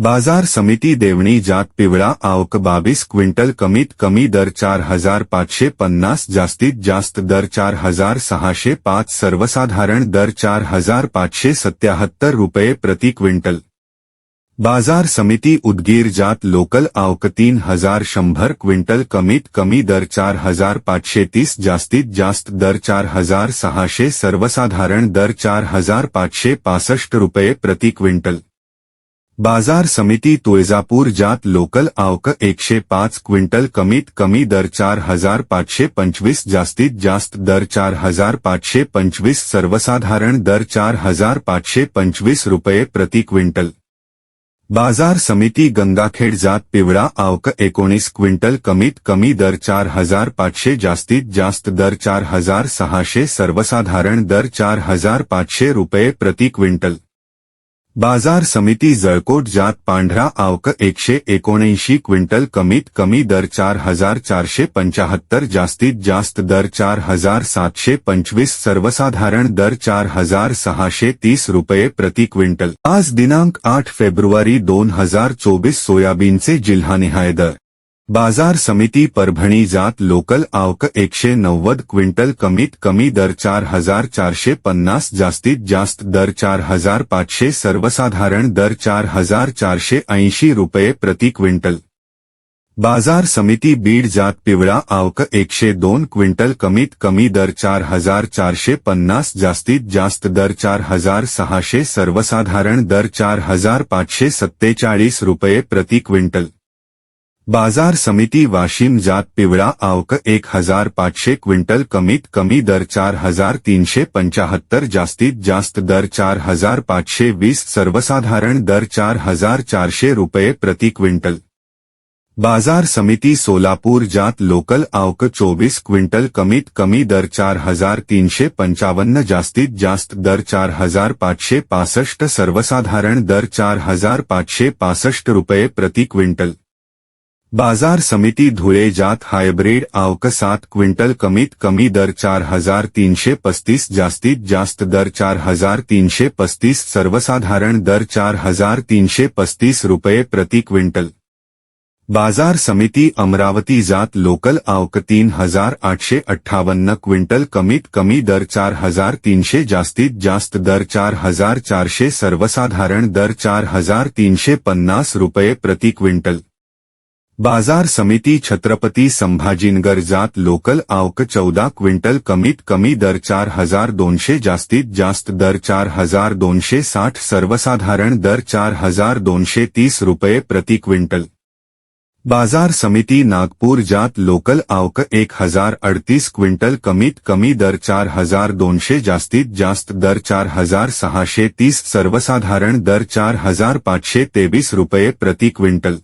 बाज़ार समिती देवणी जात पिवळा आवक बावीस क्विंटल कमीत कमी दर चार हज़ार पाचशे पन्नास, जास्तीत जास्त दर चार हज़ार सहाशे पाच, सर्वसाधारण दर चार हज़ार पाचशे सत्याहत्तर रुपये प्रति क्विंटल. बाज़ार समिती उदगीर जात लोकल आवक तीन हज़ार शंभर क्विंटल कमीत कमी दर चार हज़ार पाचशे तीस, जास्तीत जास्त दर चार हज़ार सहाशे, सर्वसाधारण दर चार हज़ार पाचशे पासष्ट रुपये प्रति क्विंटल. बाज़ार समिती तुळजापूर जात लोकल आवक एकशे पाच क्विंटल कमीत कमी दर चार हज़ार पाचशे पंचवीस जास्तीत जास्त दर चार हज़ार पाचशे पंचवीस सर्वसाधारण दर चार हज़ार पाचशे पंचवीस रुपये प्रति क्विंटल. बाज़ार समिती गंगाखेड जात पिवळा आवक एकोणीस क्विंटल कमीत कमी दर चार हज़ार पाचशे जास्तीत जास्त दर चार हज़ार सहाशे सर्वसाधारण दर चार हज़ार पाचशे रुपये प्रति क्विंटल. बाज़ार समिति जळकोट जात पांढरा आवक एकशे एकोणऐंशी क्विंटल, कमीत कमी दर चार हज़ार चारशे पंचाहत्तर, जास्तीत जास्त दर चार हज़ार सातशे पंचवीस, सर्वसाधारण दर चार हज़ार सहाशे तीस रुपये प्रति क्विंटल. आज दिनांक आठ फेब्रुवारी दोन हज़ार चोवीस सोयाबीनचे जिल्हानिहाय दर. बाज़ार समिती परभणी जात लोकल आवक एकशे नव्वद क्विंटल कमीत कमी दर चार हज़ार चारशे पन्नास जास्तीत जास्त दर चार हज़ार पाचशे सर्वसाधारण दर चार हज़ार चारशे ऐंशी रुपये प्रति क्विंटल. बाज़ार समिती बीड जात पिवळा आवक एकशे दोन क्विंटल कमीत कमी दर चार हज़ार चारशे पन्नास जास्तीत जास्त दर चार हज़ार सहाशे सर्वसाधारण दर चार हज़ार पाचशे सत्तेचाळीस रुपये प्रति क्विंटल. बाज़ार समिती वाशिम जात पिवळा आवक एक हज़ार पाचशे क्विंटल, कमीत कमी दर चार हज़ार तीनशे पंचाहत्तर जास्तीत जास्त दर चार हज़ार पाचशे वीस, सर्वसाधारण दर चार हज़ार चारशे रुपये प्रति क्विंटल। बाज़ार समिती सोलापूर जात लोकल आवक चोवीस क्विंटल, कमीत कमी दर चार हज़ार तीनशे पंचावन्न जास्तीत जास्त दर चार हज़ार पाचशे पासष्ट सर्वसाधारण दर चार हज़ार पाचशे पासष्ट रुपये प्रति क्विंटल। बाज़ार समिती धुळे जात हायब्रिड आवक सात क्विंटल कमीत कमी दर चार हज़ार तीनशे पस्तीस जास्तीत जास्त दर चार हज़ार तीनशे पस्तीस सर्वसाधारण दर चार हज़ार तीनशे पस्तीस रुपये प्रति क्विंटल। बाज़ार समिती अमरावती जात लोकल आवक तीन हज़ार आठशे अठ्ठावन्न क्विंटल कमीत कमी दर चार हज़ार तीनशे जास्तीत जास्त दर चार हज़ार चारशे सर्वसाधारण दर चार हज़ार तीनशे पन्नास रुपये प्रति क्विंटल। बाज़ार समिती छत्रपती संभाजीनगर जात लोकल आवक चौदा क्विंटल कमीत कमी दर चार हज़ार दोनशे जास्तीत जास्त दर चार हज़ार दोनशे साठ सर्वसाधारण दर चार हज़ार दोनशे तीस रुपये प्रति क्विंटल. बाज़ार समिती नागपूर जात लोकल आवक एक हज़ार अडतीस क्विंटल कमीत कमी दर चार हज़ार दोनशे जास्तीत जास्त दर चार हज़ार सहाशे तीस सर्वसाधारण दर चार हज़ार पाचशे तेवीस रुपये प्रति क्विंटल.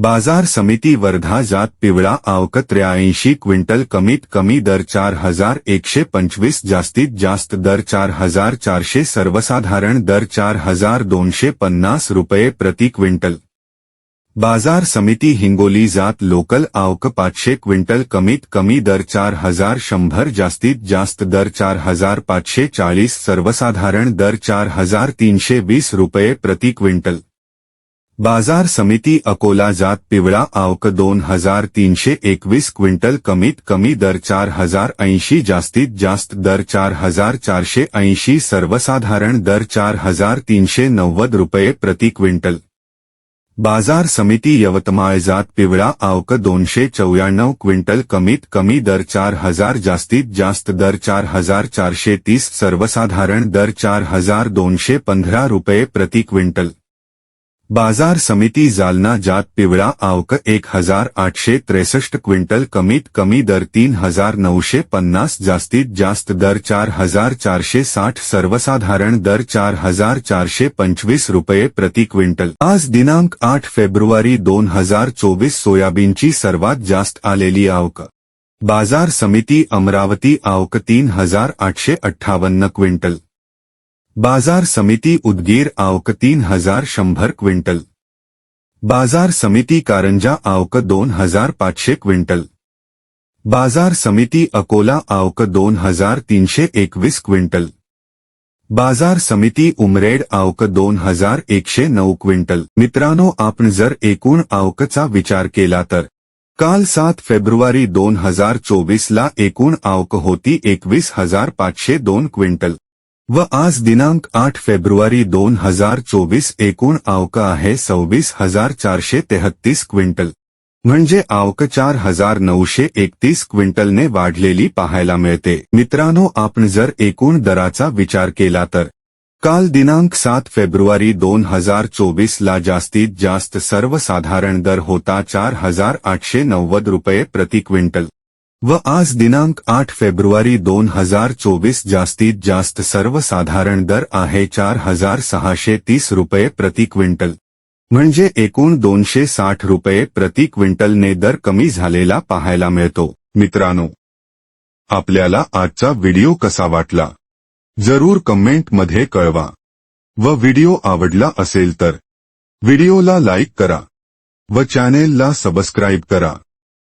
बाज़ार समिती वर्धा जात पिवळा आवक त्र्याऐंशी क्विंटल कमीत कमी दर चार हज़ार एकशे पंचवीस जास्तीत जास्त दर चार हज़ार चारशे सर्वसाधारण दर चार हज़ार दोनशे पन्नास रुपये प्रति क्विंटल. बाज़ार समिती हिंगोली जात लोकल आवक पाचशे क्विंटल कमीत कमी दर चार हज़ार शंभर जास्तीत जास्त दर चार हज़ार पाचशे चाळीस सर्वसाधारण दर चार हज़ार तीनशे वीस रुपये प्रति क्विंटल. बाज़ार समिती अकोला जात पिवळा आवक दोन हज़ार तीनशे एकवीस क्विंटल कमीत कमी दर चार हज़ार ऐंशी जास्तीत जास्त दर चार हज़ार चारशे ऐंशी सर्वसाधारण दर चार हज़ार तीनशे नव्वद रुपये प्रति क्विंटल. बाज़ार समिती यवतमाळ जात पिवळा आवक दोनशे चौऱ्याण्णव क्विंटल कमीत कमी दर चार हज़ार जास्तीत जास्त दर चार हज़ार चारशे तीस सर्वसाधारण दर चार हज़ार दोनशे पंधरा रुपये प्रति क्विंटल. बाजार समिती जालना जात पिवळा आवक एक हजार आठशे त्रेसष्ट क्विंटल कमीत कमी दर तीन हजार नऊशे पन्नास जास्तीत जास्त दर चार हजार चारशे साठ सर्वसाधारण दर चार हजार चारशे पंचवीस रुपये प्रति क्विंटल. आज दिनांक आठ फेब्रुवारी दोन हजार चोवीस सोयाबीनची सर्वात जास्त आलेली आवक. बाजार समिती अमरावती आवक तीन हजार आठशे अठ्ठावन्न क्विंटल. बाजार समिती उदगीर आवक तीन हजार शंभर क्विंटल. बाजार समिती कारंजा आवक दोन हजार पाचशे क्विंटल. बाजार समिती अकोला आवक दोन हजार तीनशे एकवीस क्विंटल. बाजार समिती उमरेड आवक दोन हजार एकशे नऊ क्विंटल. मित्रांनो आपण जर एकूण आवकचा विचार केला तर काल सात फेब्रुवारी दोन हजार चोवीसला एकूण आवक होती एकवीस हजार पाचशे दोन क्विंटल. व आज दिनांक आठ फेब्रुवारी दोन हजार चोवीस एकूण आवक आहे सव्वीस हजार चारशे तेहत्तीस क्विंटल. म्हणजे आवक चार हजार नऊशे एकतीस क्विंटलने वाढलेली पाहायला मिळते. मित्रांनो आपण जर एकूण दराचा विचार केला तर. काल दिनांक सात फेब्रुवारी दोन हजार चोवीसला जास्तीत जास्त सर्वसाधारण दर होता चार हजार आठशे नव्वद रुपये प्रति क्विंटल. व आज दिनांक आठ फेब्रुवारी दोन हजार चोवीस जास्तीत जास्त सर्वसाधारण दर आहे चार हजार सहाशे तीस रुपये प्रति क्विंटल. म्हणजे एकूण दोनशे साठ रुपये प्रति क्विंटलने दर कमी झालेला पाहायला मिळतो. मित्रांनो आपल्याला आजचा व्हिडिओ कसा वाटला? जरूर कमेंटमध्ये कळवा. व व्हिडिओ आवडला असेल तर व्हिडिओला लाईक करा. व चॅनेलला सबस्क्राईब करा.